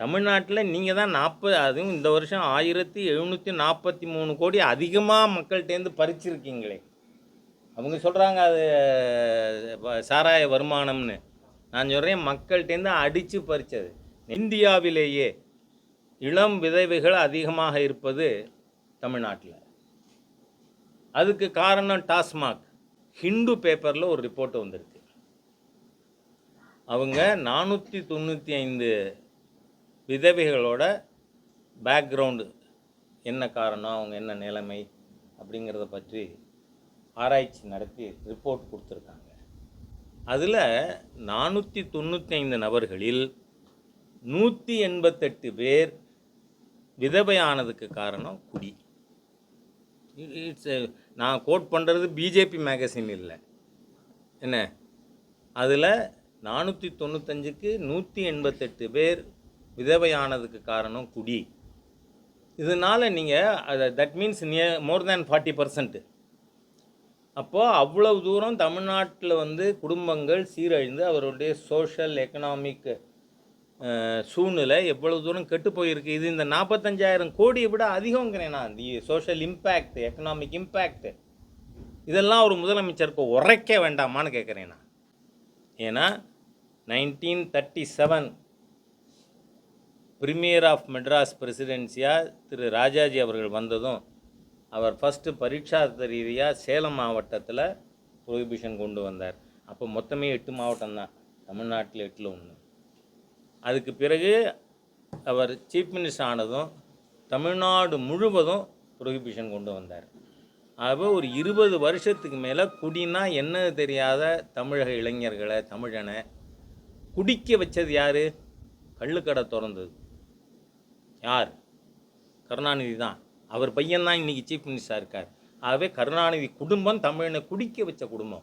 தமிழ்நாட்டில் நீங்கள் தான் நாற்பது அதுவும் இந்த வருஷம் ஆயிரத்தி எழுநூற்றி நாற்பத்தி மூணு கோடி அதிகமாக மக்கள்கிட்டேருந்து பறிச்சிருக்கீங்களே. அவங்க சொல்கிறாங்க அது சாராய வருமானம்னு. நான் சொல்கிறேன் மக்கள்கிட்டேருந்து அடித்து பறித்தது இந்தியாவிலேயே இளம் விதவைகள் அதிகமாக இருப்பது தமிழ்நாட்டில். அதுக்கு காரணம் டாஸ்மாக். ஹிந்து பேப்பரில் ஒரு ரிப்போர்ட் வந்திருக்கு. அவங்க நானூற்றி தொண்ணூற்றி ஐந்து விதவைகளோட பேக்ரவுண்டு என்ன காரணம்? அவங்க என்ன நிலைமை? அப்படிங்கிறத பற்றி ஆராய்ச்சி நடத்தி ரிப்போர்ட் கொடுத்துருக்காங்க. அதில் நானூற்றி தொண்ணூற்றி ஐந்து நபர்களில் நூற்றி எண்பத்தெட்டு பேர் விதவையானதுக்கு காரணம் குடி. இட்ஸ் நான் கோட் பண்ணுறது பிஜேபி மேகசின் இல்லை. என்ன? அதில் நானூற்றி தொண்ணூத்தஞ்சுக்கு நூற்றி எண்பத்தெட்டு பேர் விதவையானதுக்கு காரணம் குடி. இதனால் நீங்கள் அதை that means near more than forty percent அப்போது அவ்வளவு தூரம் தமிழ்நாட்டில் வந்து குடும்பங்கள் சீரழிந்து அவருடைய சோஷியல் எக்கனாமிக் சூழ்நிலை எவ்வளவு தூரம் கெட்டு போயிருக்கு. இது இந்த நாற்பத்தஞ்சாயிரம் கோடியை விட அதிகங்கிறேன் நான். The social impact economic impact இதெல்லாம் ஒரு முதலமைச்சருக்கு உரைக்க வேண்டாமான்னு கேட்குறேன் நான். ஏன்னா nineteen thirty seven premier of Madras பிரசிடென்சியாக திரு ராஜாஜி அவர்கள் வந்ததும் அவர் ஃபஸ்ட்டு பரீட்சார்த்த ரீதியாக சேலம் மாவட்டத்தில் ப்ரொஹிபிஷன் கொண்டு வந்தார். அப்போ மொத்தமே எட்டு மாவட்டம் தான் தமிழ்நாட்டில் எட்டில் ஒன்று அதுக்கு பிறகு அவர் சீஃப் மினிஸ்டர் ஆனதும் தமிழ்நாடு முழுவதும் ப்ரொஹிபிஷன் கொண்டு வந்தார். அப்போ ஒரு இருபது வருஷத்துக்கு மேலே குடினா என்ன தெரியாத தமிழக இளைஞர்களை தமிழனை குடிக்க வச்சது யார்? கள்ளுக்கடை திறந்தது. யார்? கருணாநிதி தான். அவர் பையன்தான் இன்றைக்கி சீஃப் மினிஸ்டராக இருக்கார். ஆகவே கருணாநிதி குடும்பம் தமிழனை குடிக்க வச்ச குடும்பம்.